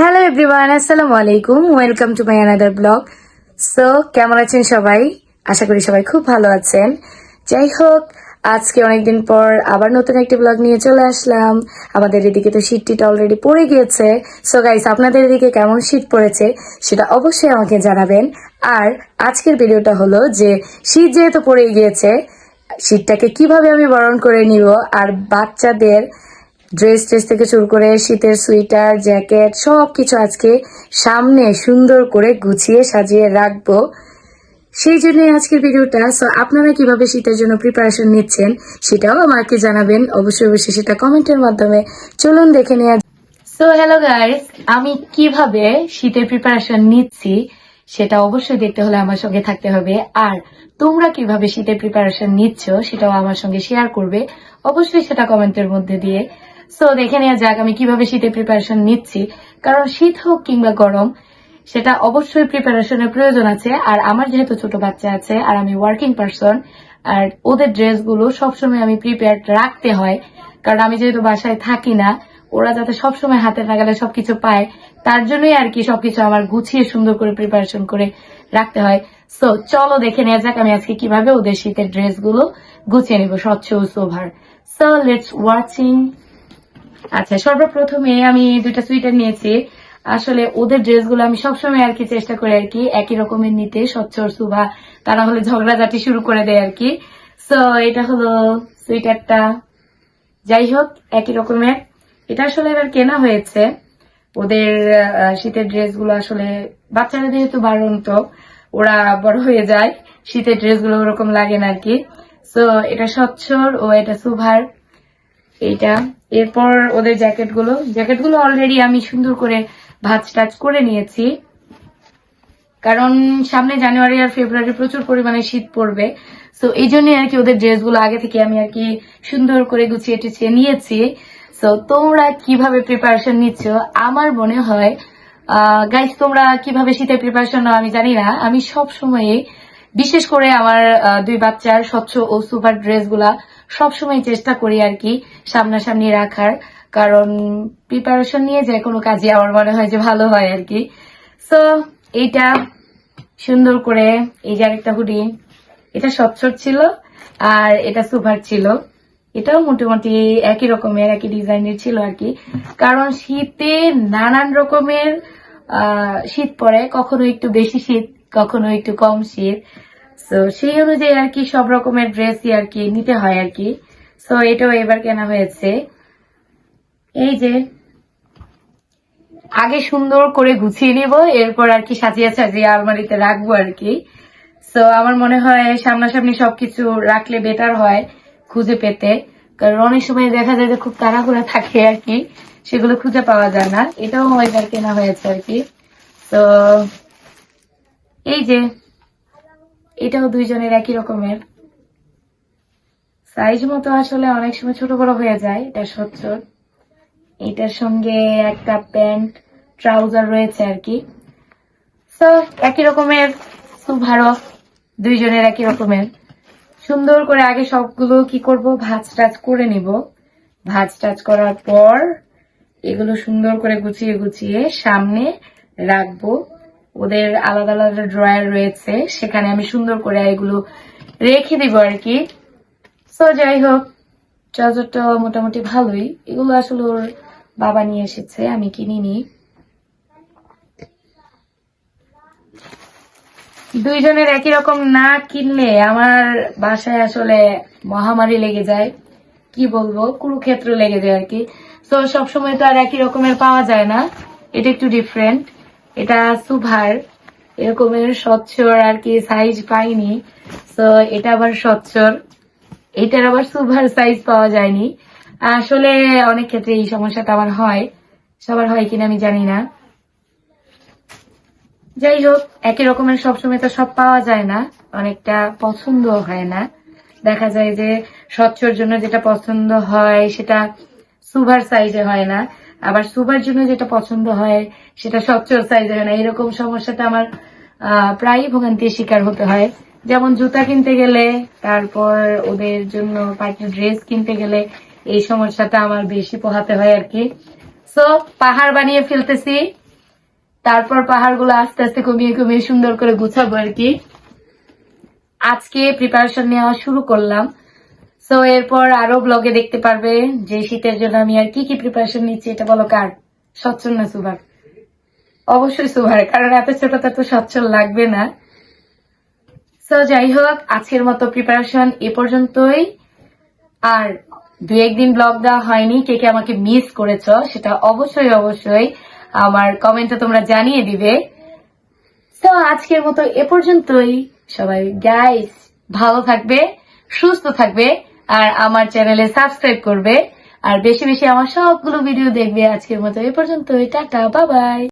Hello everyone আসসালামু আলাইকুম welcome to my another blog so কেমন আছেন সবাই? আশা করি সবাই খুব ভালো আছেন। যাই হোক, আজকে অনেকদিন পর আবার নতুন একটি ব্লগ নিয়ে চলে আসলাম। আমাদের এদিকে তো শীত টিট অলরেডি পড়ে গিয়েছে। সো গাইস আপনাদের এদিকে কেমন শীত পড়েছে সেটা অবশ্যই আমাকে জানাবেন। আর আজকের ভিডিওটা হলো যে, শীত যেহেতু পড়ে গিয়েছে, শীতটাকে কীভাবে আমি বরণ করে নিব আর বাচ্চাদের ড্রেস ট্রেস থেকে শুরু করে শীতের সোয়েটার, জ্যাকেট সব কিছু আজকে সামনে সুন্দর করে গুছিয়ে সাজিয়ে রাখব। সেই জন্যই আজকের ভিডিওটা। সো আপনারা কীভাবে শীতের জন্য প্রিপারেশন নিচ্ছেন সেটাও আমাকে জানাবেন। অবশ্যই অবশ্যই সেটা কমেন্টের মাধ্যমে। চলুন দেখে নেওয়া সো হ্যালো গাইস আমি কীভাবে শীতের প্রিপারেশন নিচ্ছি সেটা অবশ্যই দেখতে হলে আমার সঙ্গে থাকতে হবে। আর তোমরা কীভাবে শীতের প্রিপারেশন নিচ্ছ সেটাও আমার সঙ্গে শেয়ার করবে। অবশ্যই সেটা কমেন্টের মধ্যে দিয়ে। সো দেখে নেওয়া যাক আমি কীভাবে শীতের প্রিপারেশন নিচ্ছি। কারণ শীত হোক কিংবা গরম, সেটা অবশ্যই প্রিপারেশনের প্রয়োজন আছে। আর আমার যেহেতু ছোট বাচ্চা আছে, আর আমি ওয়ার্কিং পারসন আর ওদের ড্রেসগুলো সবসময় আমি প্রিপেয়ার রাখতে হয়। কারণ আমি যেহেতু বাসায় থাকি না, ওরা যাতে সবসময় হাতে নাগালে সবকিছু পায়, তার জন্যই আর কি সবকিছু আমার গুছিয়ে সুন্দর করে প্রিপারেশন করে রাখতে হয়। সো চলো দেখে নেওয়া যাক আমি আজকে কীভাবে ওদের শীতের ড্রেসগুলো গুছিয়ে নিব স্বচ্ছ সোভার সো লেটস ওয়াচিং আচ্ছা সর্বপ্রথমে আমি দুইটা সুইটার নিয়েছি। আসলে ওদের ড্রেসগুলো আমি সবসময় আর কি চেষ্টা করি আর কি, একই রকমের নিতে, স্বচ্ছ সুভা। তা না হলে ঝগড়াঝাটি শুরু করে দেয় আর কি। সো এটা হলো সুইটারটা যাই হোক, একই রকমের। এটা আসলে এবার কেনা হয়েছে। ওদের শীতের ড্রেসগুলো আসলে বাচ্চারা যেহেতু বারণ তো, ওরা বড় হয়ে যায়, শীতের ড্রেসগুলো ওরকম লাগে না আর কি। সো এটা স্বচ্ছর ও এটা সুভার। এইটা। এরপর ওদের জ্যাকেটগুলো জ্যাকেটগুলো অলরেডি আমি সুন্দর করে ভাজ টাচ করে নিয়েছি। কারণ সামনে জানুয়ারি আর ফেব্রুয়ারি প্রচুর পরিমাণে শীত পড়বে। তো এই জন্যই আর কি ওদের ড্রেসগুলো আগে থেকে আমি আর কি সুন্দর করে গুছিয়ে টুছিয়ে নিয়েছি। তো তোমরা কীভাবে প্রিপারেশন নিচ্ছ? আমার মনে হয় গাইস তোমরা কীভাবে শীতের প্রিপারেশন নাও আমি জানি না। আমি সব সময়ে বিশেষ করে আমার দুই বাচ্চার স্বচ্ছ ও সুপার ড্রেসগুলা সবসময় চেষ্টা করি আর কি সামনাসামনি রাখার। কারণ প্রিপারেশন নিয়ে যে কোনো কাজে আমার মনে হয় যে ভালো হয় আর কি। সো এইটা সুন্দর করে এই যে আরেকটা হুডি, এটা স্বচ্ছর ছিল আর এটা সুপার ছিল। এটাও মোটামুটি একই রকমের, একই ডিজাইনের ছিল আর কি। কারণ শীতে নানান রকমের শীত পড়ে, কখনো একটু বেশি শীত, কখনো একটু কম শীত। তো সেই অনুযায়ী আর কি সব রকমের ড্রেসই আর কি নিতে হয় আর কি। সো এটাও এবার কেনা হয়েছে। এই যে, আগে সুন্দর করে গুছিয়ে নিব, এরপর আর কি সাজিয়ে সাজিয়ে আলমারিতে রাখব আর কি। সো আমার মনে হয় সামনাসামনি সবকিছু রাখলে বেটার হয় খুঁজে পেতে। কারণ অনেক সময় দেখা যায় যে খুব তাড়াহুড়া থাকে আর কি, সেগুলো খুঁজে পাওয়া যায় না। এটাও এবার কেনা হয়েছে আর কি। তো এই যে এটাও দুইজনের একই রকমের। সাইজ মতো আসলে অনেক সময় ছোট বড় হয়ে যায়, এটা স্বচ্ছ এটার সঙ্গে একটা প্যান্ট, ট্রাউজার রয়েছে আর কি। তো একই রকমের ভালো দুইজনের একই রকমের। সুন্দর করে আগে সবগুলো কি করব? ভাজ টাজ করে নিব। ভাজ টাজ করার পর এগুলো সুন্দর করে গুছিয়ে গুছিয়ে সামনে রাখব। ওদের আলাদা আলাদা ড্রয়ার রয়েছে, সেখানে আমি সুন্দর করে এগুলো রেখে দিব আর কি। তো যাই হোক ট্রাউজারটা মোটামুটি ভালোই। এগুলো আসলে ওর বাবা নিয়ে এসেছে, আমি কিনিনি দুইজনের একই রকম না কিনলে আমার বাসায় আসলে মহামারী লেগে যায়। কি বলব, কুরুক্ষেত্র লেগে যায় আর কি। তো সবসময় তো আর একই রকমের পাওয়া যায় না। এটা একটু ডিফারেন্ট এটা সুভার। এরকমের স্বচ্ছর আর কি সাইজ পাইনি। তো এটা আবার স্বচ্ছর। এটার আবার সুভার সাইজ পাওয়া যায়নি। আসলে অনেক ক্ষেত্রে এই সমস্যাটা আমার হয়। সবার হয় কিনা আমি জানি না। যাই হোক, একই রকমের সবসময় তো সব পাওয়া যায় না। অনেকটা পছন্দ হয় না। দেখা যায় যে স্বচ্ছর জন্য যেটা পছন্দ হয়, সেটা সুভার সাইজে হয় না। আবার সুভার জন্য যেটা পছন্দ হয়, সেটা স্বচ্ছর সাইজে হয় না। এরকম সমস্যাটা আমার প্রায়ই ভোগান্তির শিকার হতে হয়। যেমন জুতা কিনতে গেলে, তারপর ওদের জন্য পার্টি ড্রেস কিনতে গেলে এই সমস্যাটা আমার বেশি পোহাতে হয় আর কি। সো পাহাড় বানিয়ে ফেলতেছি। তারপর পাহাড়গুলো আস্তে আস্তে কমিয়ে কমিয়ে সুন্দর করে গুছাবো আর কি। আজকে প্রিপারেশন নেওয়া শুরু করলাম। সো এরপর আরও ব্লগে দেখতে পারবে যে শীতের জন্য আমি আর কি কি প্রিপারেশন নিচ্ছি, এটা বলো কার? সচ্ছল না সুভার? অবশ্যই সুভার, কারণ এত ছোটটা তো সচ্ছল লাগবে না। সো যাই হোক, আজকের মতো প্রিপারেশন এ পর্যন্তই। আর দু একদিন ব্লগ দেওয়া হয়নি, কে কে আমাকে মিস করেছ, সেটা অবশ্যই অবশ্যই আমার কমেন্টে তোমরা জানিয়ে দিবে। তো আজকের মতো এ পর্যন্তই। সবাই গাইস ভালো থাকবে, সুস্থ থাকবে। আর আমার চ্যানেলে সাবস্ক্রাইব করবে। আর বেশি বেশি আমার সবগুলো ভিডিও দেখবে আজকের মতো। এ পর্যন্ত টাটা, বাবাই।